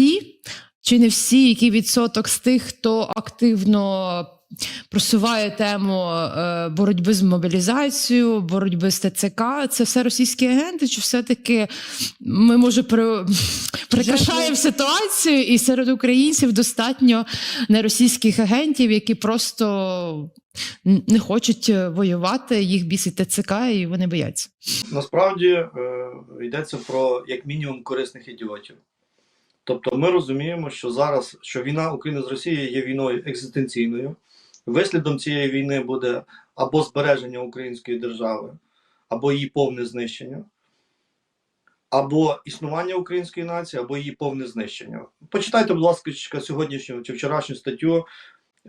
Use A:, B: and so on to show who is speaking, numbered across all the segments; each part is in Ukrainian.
A: всі, чи не всі, який відсоток з тих, хто активно просуває тему е, боротьби з мобілізацією, боротьби з ТЦК, це все російські агенти, чи все-таки ми може при... прикрашаємо ситуацію, і серед українців достатньо неросійських агентів, які просто не хочуть е, воювати, їх бісить ТЦК, і вони бояться.
B: Насправді е, йдеться про як мінімум корисних ідіотів. Тобто ми розуміємо, що зараз що війна України з Росією є війною екзистенційною. Вислідом цієї війни буде або збереження української держави, або її повне знищення, або існування української нації, або її повне знищення. Почитайте, будь ласка, сьогоднішню чи вчорашню статтю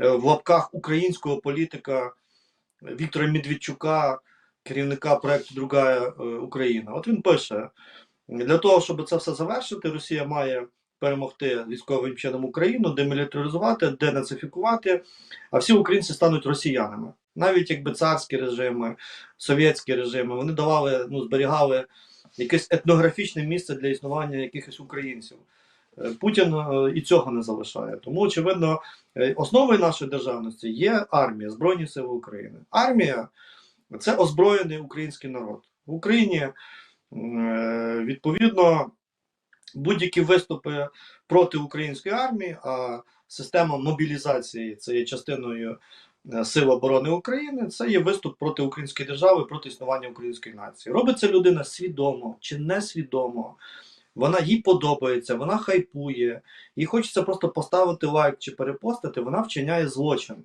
B: е, в лапках українського політика Віктора Медведчука, керівника проекту Другая е, Україна. От він пише: для того, щоб це все завершити, Росія має перемогти військовим чином Україну, демілітаризувати, денацифікувати, а всі українці стануть росіянами. Навіть якби царські режими, совєтські режими, вони давали, ну, зберігали якесь етнографічне місце для існування якихось українців. Е, Путін е, і цього не залишає. Тому, очевидно, е, основою нашої державності є армія, Збройні Сили України. Армія це озброєний український народ. В Україні відповідно будь-які виступи проти української армії, а система мобілізації це є частиною е, Сил оборони України, це є виступ проти української держави, проти існування української нації. Робиться людина свідомо чи несвідомо. Вона їй подобається, вона хайпує, їй хочеться просто поставити лайк чи перепостити, вона вчиняє злочин.